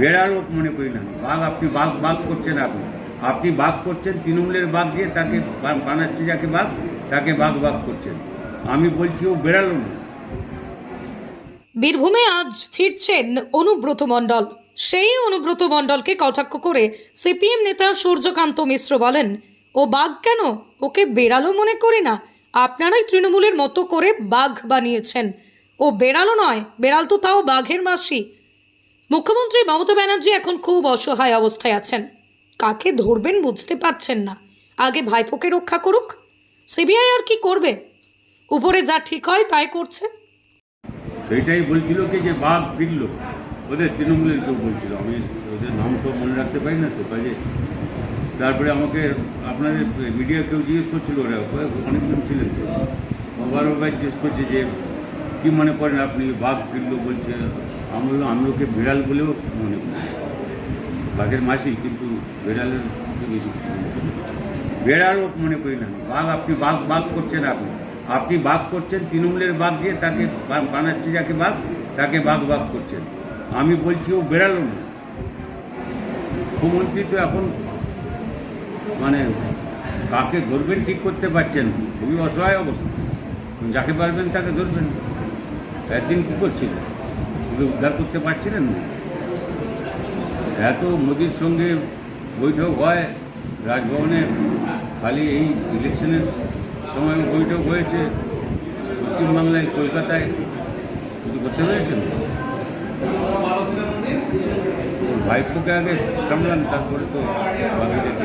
বেড়ালও মনে করি না। বাঘ আপনি বাঘ বাঘ করছেন আপনি। আপনি বাঘ করছেন, তৃণমূলের বাঘ দিয়ে তাকে বানাচ্ছে যাকে বাঘ, তাকে বাঘ বাঘ করছেন। আমি বলছি ও বেড়ালো না বীরভূমে আজ ফিরছেন অনুব্রত মণ্ডল। সেই অনুব্রত মণ্ডলকে কটাক্ষ করে সিপিএম নেতা সূর্যকান্ত মিশ্র বলেন, ও বাঘ কেন? ওকে বেড়ালো মনে করি না। আপনারাই তৃণমূলের মতো করে বাঘ বানিয়েছেন। ও বেড়ালো নয়, বেড়াল তো তাও বাঘের মাসি। মুখ্যমন্ত্রী মমতা ব্যানার্জি এখন খুব অসহায় অবস্থায় আছেন। কাকে ধরবেন বুঝতে পারছেন না। আগে ভাইপোকে রক্ষা করুক। সিবিআই আর কি করবে? উপরে যা ঠিক হয় তাই করছে। সেইটাই বলছিল কি যে বাঘ ফিরল। ওদের তৃণমূলের কেউ বলছিল। আমি ওদের নাম সব মনে রাখতে পারি না তো, কাজে। তারপরে আমাকে আপনাদের মিডিয়া কেউ জিজ্ঞেস করছিল ওরা অনেকজন ছিলেন। তো বারবার জিজ্ঞেস করছে যে কি মনে করেন আপনি, বাঘ ফিরল বলছে। আমি বললাম আমি ওকে বিড়াল বলেও মনে বাঘের মাসি, কিন্তু বিড়ালের। বেড়ালও মনে করি না। বাঘ আপনি বাঘ বাঘ করছেন আপনি। আপনি বাঘ করছেন, তৃণমূলের বাঘ দিয়ে তাকে বানাচ্ছে যাকে বাঘ, তাকে বাঘ বাঘ করছেন। আমি বলছি ও বেড়ালো না। মুখ্যমন্ত্রী তো এখন মানে কাকে ধরবেন ঠিক করতে পারছেন খুবই অসহায় অবস্থা। যাকে পারবেন তাকে ধরবেন একদিন কী করছিলেন? ওকে উদ্ধার করতে পারছিলেন না। এত মোদির সঙ্গে বৈঠক হয়, রাজভবনে খালি এই ইলেকশনের সময় বৈঠক হয়েছে, পশ্চিমবাংলায়, কলকাতায়। কিছু করতে পেরেছেন? ভাইপোকে আগে সামলান, তারপরে তো বাকিদের।